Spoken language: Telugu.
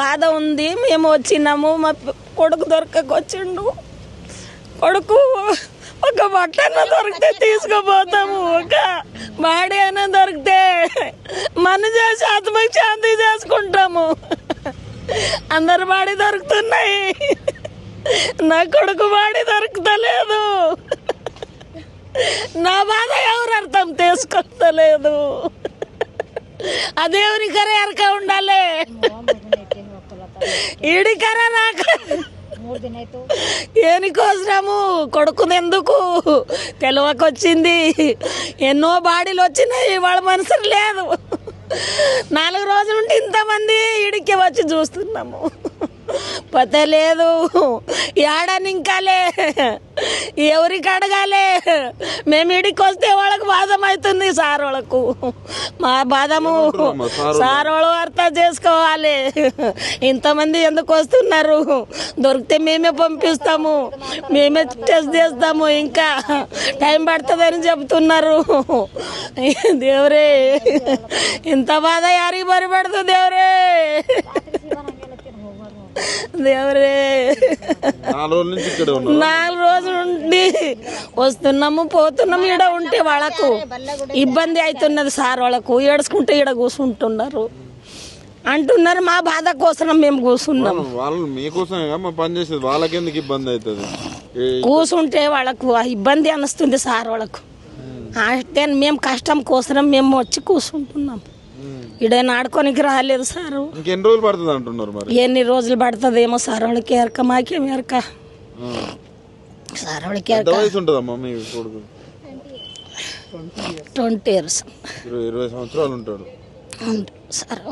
బాధ ఉంది. మేము వచ్చినాము. మా కొడుకు కొడుకు దొరకకొచ్చిండు. కొడుకు ఒక బట్టన దొరికితే తీసుకుపోతాము. ఒక బాడీ అయినా దొరికితే మన చేసి ఆత్మకి శాంతి చేసుకుంటాము. అందరు బాడీ దొరుకుతున్నాయి. నా కొడుకు బాడీ దొరుకుతలేదు. నా బాధ ఎవరు అర్థం చేసుకొస్తలేదు ఆ దేవునికరే ఎరక ఉండాలి. ఈడికరా రాక ఏనికోసము కొడుకుని ఎందుకు తెలివకొచ్చింది. ఎన్నో బాడీలు వచ్చినాయి వాళ్ళ మనసు లేదు. నాలుగు రోజుల నుండి ఇంతమంది ఇడికి వచ్చి చూస్తున్నాము. పత లేదు. ఏడని ఇంకాలే ఎవరికి అడగాలి? మేము ఇడికి వస్తే వాళ్ళకి బాధం అవుతుంది సార్ వాళ్ళకు. మా బాధము సార్ వాళ్ళు అర్థం చేసుకోవాలి. ఇంతమంది ఎందుకు వస్తున్నారు? దొరికితే మేమే పంపిస్తాము. మేమే టెస్ట్ చేస్తాము. ఇంకా టైం పడుతుందని చెప్తున్నారు. దేవరే ఇంత బాధ యారికి బరిపడుతుంది దేవరే? దేవరే. నాలుగు రోజుల నుండి వస్తున్నాము పోతున్నాము ఈడ ఉంటే వాళ్ళకు ఇబ్బంది అవుతున్నది సార్ వాళ్ళకు. ఏడుచుకుంటే ఈడ కూర్చుంటున్నారు అంటున్నారు మా బాధ కోసం మేము కూర్చున్నాం వాళ్ళు- పని చేసేది. వాళ్ళకెందుకు ఇబ్బంది అవుతుంది? కూర్చుంటే వాళ్ళకు ఆ ఇబ్బంది అనిస్తుంది సార్ వాళ్ళకు. అంటే మేము కష్టం కోసం మేము వచ్చి కూర్చుంటున్నాం ఈడైనా ఆడుకోనికి రాలేదు సారు. ఇంకెన్ని రోజులు పడుతుంది అంటున్నారు మరి? ఎన్ని రోజులు పడుతుందేమో సార్ వాళ్ళకి ఎరక మాకేం ఎరక. సార్ వాళ్ళకి ఎంత ఎరక. వయసు ఉంటుందమ్మా మీ కొడుకు? Twenty years. ఇరవై ఇరవై సంవత్సరాలు ఉంటాడు. సార్.